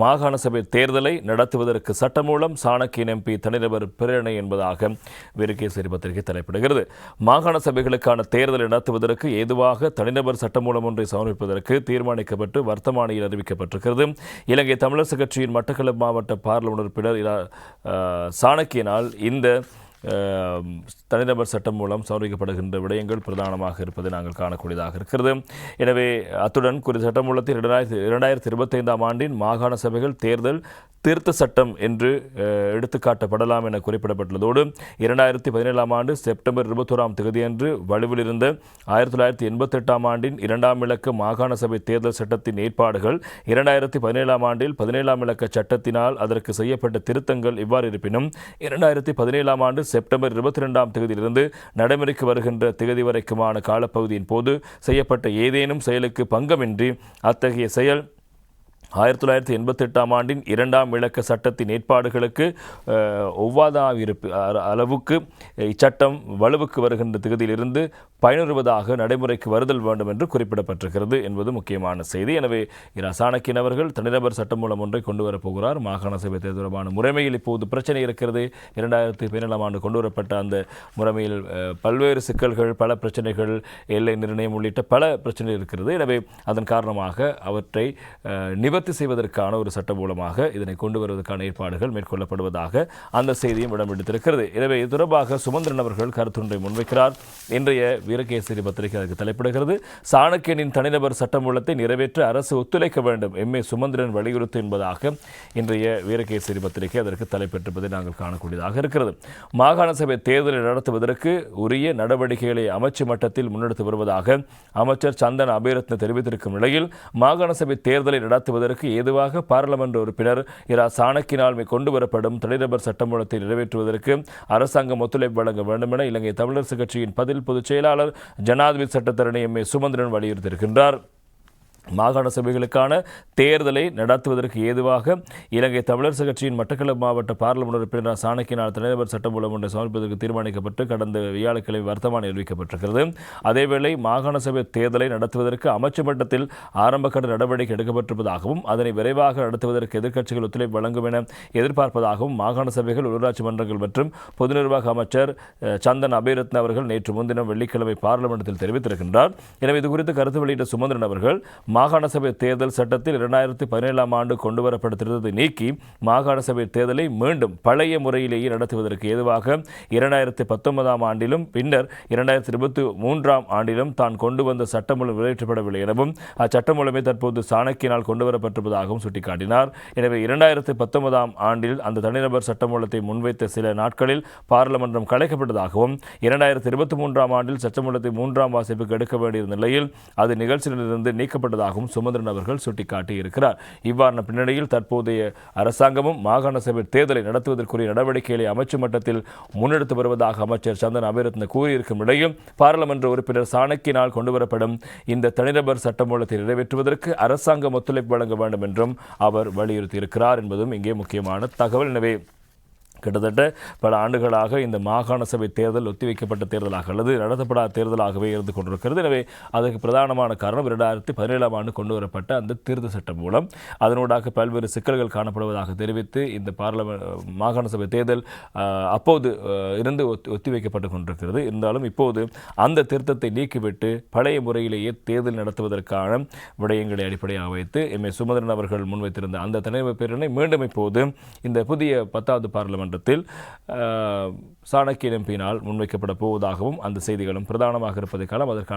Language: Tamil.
மாகாண சபை தேர்தலை நடத்துவதற்கு சட்டமூலம் சாணக்கியன் எம்பி தனிநபர் பிரேரணை என்பதாக வீரகேசரி பத்திரிகை தலைப்பிடுகிறது. மாகாண சபைகளுக்கான தேர்தலை நடத்துவதற்கு ஏதுவாக தனிநபர் சட்டமூலம் ஒன்றை சமர்ப்பிப்பதற்கு தீர்மானிக்கப்பட்டு வர்த்தமானியில் அறிவிக்கப்பட்டிருக்கிறது. இலங்கை தமிழரசு கட்சியின் மட்டக்களப்பு மாவட்ட பாராளுமன்ற உறுப்பினர் சாணக்கியனால் இந்த தனிநபர் சட்டம் மூலம் சமர்ப்பிக்கப்படுகின்ற விடயங்கள் பிரதானமாக இருப்பதை நாங்கள் காணக்கூடியதாக இருக்கிறது. எனவே அத்துடன் குறித்த சட்டமூலத்தில் இரண்டாயிரத்தி இரண்டாயிரத்தி இருபத்தைந்தாம் ஆண்டின் மாகாண சபைகள் தேர்தல் திருத்த சட்டம் என்று எடுத்துக்காட்டப்படலாம் என குறிப்பிடப்பட்டுள்ளதோடு இரண்டாயிரத்தி பதினேழாம் ஆண்டு செப்டம்பர் இருபத்தோராம் தேதியன்று வலுவில் இருந்த ஆயிரத்தி தொள்ளாயிரத்தி எண்பத்தெட்டாம் ஆண்டின் இரண்டாம் இலக்க மாகாண சபை தேர்தல் சட்டத்தின் ஏற்பாடுகள் இரண்டாயிரத்தி பதினேழாம் ஆண்டில் பதினேழாம் இலக்க சட்டத்தினால் அதற்கு செய்யப்பட்ட திருத்தங்கள் இவ்வாறு இருப்பினும் இரண்டாயிரத்தி பதினேழாம் ஆண்டு செப்டம்பர் இருபத்தி ரெண்டாம் தேதியிலிருந்து நடைமுறைக்கு வருகின்ற தேதி வரைக்குமான காலப்பகுதியின் போது செய்யப்பட்ட ஏதேனும் செயலுக்கு பங்கமின்றி அத்தகைய செயல் ஆயிரத்தி தொள்ளாயிரத்தி எண்பத்தெட்டாம் ஆண்டின் இரண்டாம் இலக்க சட்டத்தின் ஏற்பாடுகளுக்கு அஹ், ஒவ்வாதாவிருப்பு அ- அளவுக்கு இச்சட்டம் வலுவுக்கு வருகின்ற திகதியிலிருந்து பயனுறுவதாக நடைமுறைக்கு வருதல் வேண்டும் என்று குறிப்பிடப்பட்டிருக்கிறது என்பது முக்கியமான செய்தி. எனவே இரா சாணக்கியன் அவர்கள் தனிநபர் சட்டம் மூலம் ஒன்றை கொண்டு வரப்போகிறார் மாகாண சபை தேர்தல் தொடர்பான முறைமையில் இப்போது பிரச்சனை இருக்கிறது. இரண்டாயிரத்தி பதினேழாம் ஆண்டு கொண்டு வரப்பட்ட அந்த முறைமையில் பல்வேறு சிக்கல்கள் பல பிரச்சனைகள் எல்லை நிர்ணயம் உள்ளிட்ட பல பிரச்சனைகள் இருக்கிறது. எனவே அதன் காரணமாக அவற்றை நிவர்த்தி செய்வதற்கான ஒரு சட்டம் மூலமாக இதனை கொண்டு வருவதற்கான ஏற்பாடுகள் மேற்கொள்ளப்படுவதாக அந்த செய்தியும் இடம் பிடித்திருக்கிறது. எனவே இது தொடர்பாக சுமந்திரன் அவர்கள் கருத்துன்றை முன்வைக்கிறார். இன்றைய வீரகேசரி பத்திரிகை அதற்கு தலைப்பிடுகிறது. சாணக்கியனின் தனிநபர் சட்டமூலத்தை நிறைவேற்ற அரசு ஒத்துழைக்க வேண்டும். எம் ஏ சுமந்திரன் வலியுறுத்து என்பதாக இன்றைய வீரகேசரி பத்திரிகை அதற்கு தலைப்பெற்றிருப்பதை நாங்கள் காணக்கூடியதாக இருக்கிறது. மாகாண சபை தேர்தலை நடத்துவதற்கு உரிய நடவடிக்கைகளை அமைச்சு மட்டத்தில் முன்னெடுத்து வருவதாக அமைச்சர் சந்தன் அபிரத்ன தெரிவித்திருக்கும் நிலையில் மாகாண சபை தேர்தலை நடத்துவதற்கு ஏதுவாக பாராளுமன்ற உறுப்பினர் இரா சாணக்கினால் கொண்டுவரப்படும் கொண்டு வரப்படும் தனிநபர் சட்டமூலத்தை நிறைவேற்றுவதற்கு அரசாங்கம் ஒத்துழைப்பு வழங்க வேண்டும் என இலங்கை தமிழரசு கட்சியின் பதில் பொதுச் செயலாளர் ஜனாதிபதி சட்டத்தரணி எம் ஏ சுமந்திரன் வலியுறுத்தியிருக்கின்றார். மாகாண சபைகளுக்கான தேர்தலை நடத்துவதற்கு ஏதுவாக இலங்கை தமிழரசு கட்சியின் மட்டக்களப்பு மாவட்ட பாராளுமன்ற உறுப்பினர் சாணக்கினால் தலைவர் சட்டமூலம் ஒன்றை சமர்ப்பதற்கு தீர்மானிக்கப்பட்டு கடந்த வியாழக்கிழமை வர்த்தமானம் அறிவிக்கப்பட்டிருக்கிறது. அதேவேளை மாகாண சபை தேர்தலை நடத்துவதற்கு அமைச்சு மட்டத்தில் ஆரம்பகட்ட நடவடிக்கை எடுக்கப்பட்டிருப்பதாகவும் அதனை விரைவாக நடத்துவதற்கு எதிர்க்கட்சிகள் ஒத்துழைப்பு வழங்கும் என எதிர்பார்ப்பதாகவும் மாகாண சபைகள் உள்ளூராட்சி மன்றங்கள் மற்றும் பொது நிர்வாக அமைச்சர் சந்தன் அபிரத்ன அவர்கள் நேற்று முன்தினம் வெள்ளிக்கிழமை பாராளுமன்றத்தில் தெரிவித்திருக்கின்றார். எனவே இது குறித்து கருத்து வெளியிட்ட சுமந்திரன் அவர்கள் மாகாண சபை தேர்தல் சட்டத்தில் இரண்டாயிரத்தி பதினேழாம் ஆண்டு கொண்டுவரப்பட்ட நீக்கி மாகாண சபை தேர்தலை மீண்டும் பழைய முறையிலேயே நடத்துவதற்கு ஏதுவாக இரண்டாயிரத்தி பத்தொன்பதாம் ஆண்டிலும் பின்னர் இரண்டாயிரத்தி இருபத்தி மூன்றாம் ஆண்டிலும் தான் கொண்டு வந்த சட்டமூலம் நிறைவேற்றப்படவில்லை எனவும் அச்சட்டமூலமே தற்போது சாணக்கியனால் கொண்டுவரப்பட்டிருப்பதாகவும் சுட்டிக்காட்டினார். எனவே இரண்டாயிரத்தி பத்தொன்பதாம் ஆண்டில் அந்த தனிநபர் சட்டமூலத்தை முன்வைத்த சில நாட்களில் பாராளுமன்றம் கலைக்கப்பட்டதாகவும் இரண்டாயிரத்தி இருபத்தி மூன்றாம் ஆண்டில் சட்டமூலத்தை மூன்றாம் வாசிப்புக்கு எடுக்க வேண்டிய நிலையில் அது நிகழ்ச்சியிலிருந்து நீக்கப்பட்டதாக இருப்பதாகவும் சுமந்திரன் அவர்கள் சுட்டிக்காட்டி இருக்கிறார் இவ்வாறான பின்னணியில் தற்போதைய அரசாங்கமும் மாகாண சபை தேர்தலை நடத்துவதற்குரிய நடவடிக்கைகளை அமைச்சு மட்டத்தில் முன்னெடுத்து வருவதாக அமைச்சர் சந்தன் அபிரத்ன கூறியிருக்கும் நிலையில் பாராளுமன்ற உறுப்பினர் சாணக்கியனால் கொண்டுவரப்படும் இந்த தனிநபர் சட்டமூலத்தை நிறைவேற்றுவதற்கு அரசாங்கம் ஒத்துழைப்பு வழங்க வேண்டும் என்றும் அவர் வலியுறுத்தியிருக்கிறார் என்பதும் இங்கே முக்கியமான தகவல். எனவே கிட்டத்தட்ட பல ஆண்டுகளாக இந்த மாகாண சபை தேர்தல் ஒத்திவைக்கப்பட்ட தேர்தலாக அல்லது நடத்தப்படாத தேர்தலாகவே இருந்து கொண்டிருக்கிறது. எனவே அதற்கு பிரதானமான காரணம் இரண்டாயிரத்தி பதினேழாம் ஆண்டு கொண்டு வரப்பட்ட அந்த திருத்த சட்டம் மூலம். அதனூடாக பல்வேறு சிக்கல்கள் காணப்படுவதாக தெரிவித்து இந்த பார்லமெண்ட் மாகாண சபை தேர்தல் அப்போது இருந்து ஒத்தி ஒத்திவைக்கப்பட்டு கொண்டிருக்கிறது. இருந்தாலும் இப்போது அந்த திருத்தத்தை நீக்கிவிட்டு பழைய முறையிலேயே தேர்தல் நடத்துவதற்கான விடயங்களை அடிப்படையாக வைத்து எம். ஏ. சுமந்திரன் அவர்கள் முன்வைத்திருந்த அந்த தலைமை பேரணி மீண்டும் இப்போது இந்த புதிய பத்தாவது பார்லமெண்ட் நீதிமன்றத்தில் சாணக்கிய எம்பியினால் முன்வைக்கப்பட போவதாகவும் அந்த செய்திகளும் பிரதானமாக இருப்பதை காலம் அதற்கான